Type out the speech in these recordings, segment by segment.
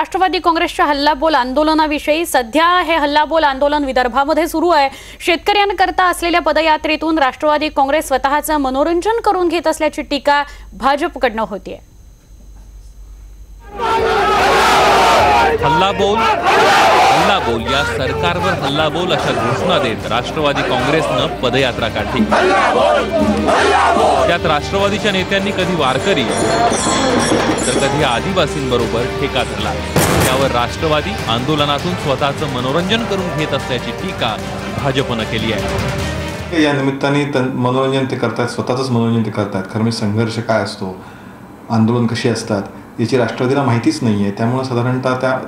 राष्ट्रवादी काँग्रेसच्या हल्लाबोल आंदोलनाविषयी सध्या हे हल्लाबोल आंदोलन विदर्भामध्ये सुरू आहे. शेतकऱ्यांकरता असलेल्या पदयात्रेतून राष्ट्रवादी काँग्रेस स्वतःचं मनोरंजन करून घेत असल्याची टीका भाजपकडनं होतीये. हल्लाबोल हल्लाबोल या सरकारवर हल्लाबोल अशा घोषणा देत राष्ट्रवादी काँग्रेसनं पदयात्रा काढली. त्यात राष्ट्रवादीच्या नेत्यांनी कधी वारकरी तर कधी आदिवासींबरोबर ठेका धरला. त्यावर राष्ट्रवादी आंदोलनातून स्वतःचं मनोरंजन करून घेत असल्याची टीका भाजपनं केली आहे. या निमित्ताने मनोरंजन ते करतात स्वतःच मनोरंजन ते करतात. खरं म्हणजे संघर्ष काय असतो? आंदोलन कशी असतात? याची राष्ट्रवादीला माहितीच नाही आहे त्यामुळे साधारणतः त्या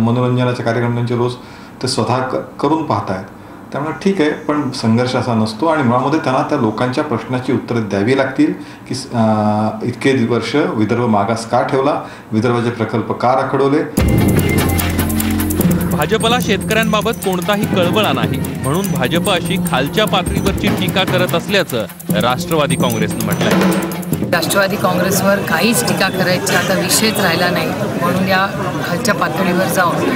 मनोरंजनाच्या कार्यक्रमांचे रोज ते स्वतः क- करून पाहतायत. त्यामुळे ठीक आहे पण संघर्ष असा नसतो आणि मुळामध्ये त्यांना त्या लोकांच्या प्रश्नाची उत्तरं द्यावी लागतील की इतके वर्ष विदर्भ मागास का ठेवला? विदर्भाचे प्रकल्प का रखडवले? भाजपला शेतकऱ्यांबाबत कोणताही कळवळा नाही. म्हणून भाजप अशी खालच्या पातळीवरची टीका करत असल्याचं राष्ट्रवादी काँग्रेसनं म्हटलंय. राष्ट्रवादी काँग्रेसवर काहीच टीका करायची आता विषयच राहिला नाही. म्हणून या खालच्या पातळीवर जाऊन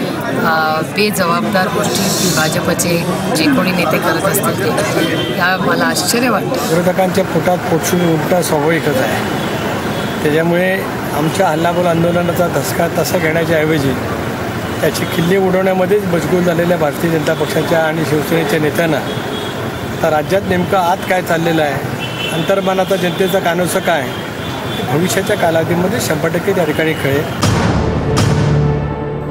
बेजबाबदार गोष्टी भाजपचे जे कोणी नेते करत असतील ते. या मला आश्चर्य वाटतं. विरोधकांच्या पोटात पोटशून उलटा स्वाभाविकच आहे. त्याच्यामुळे आमच्या हल्लाबोल आंदोलनाचा धसका तसा घेण्याच्या ऐवजी त्याची किल्ले उडवण्यामध्येच मजबूत झालेल्या भारतीय जनता पक्षाच्या आणि शिवसेनेच्या नेत्यांना आता राज्यात नेमकं आत काय चाललेलं आहे अंतर्मनाचा जनतेचा कानोसं काय? भविष्याच्या कालावधीमध्ये शंभर टक्के त्या ठिकाणी कळेल.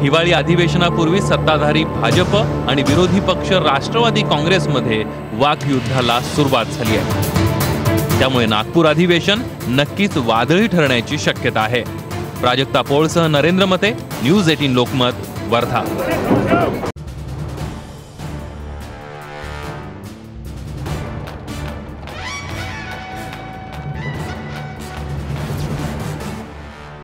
हिवाळी अधिवेशनापूर्वी सत्ताधारी भाजप आणि विरोधी पक्ष राष्ट्रवादी काँग्रेसमध्ये वाकयुद्धाला सुरुवात झाली आहे. त्यामुळे नागपूर अधिवेशन नक्कीच वादळी ठरण्याची शक्यता आहे. प्राजक्ता पोळसह नरेंद्र मते न्यूज एटीन लोकमत वर्धा.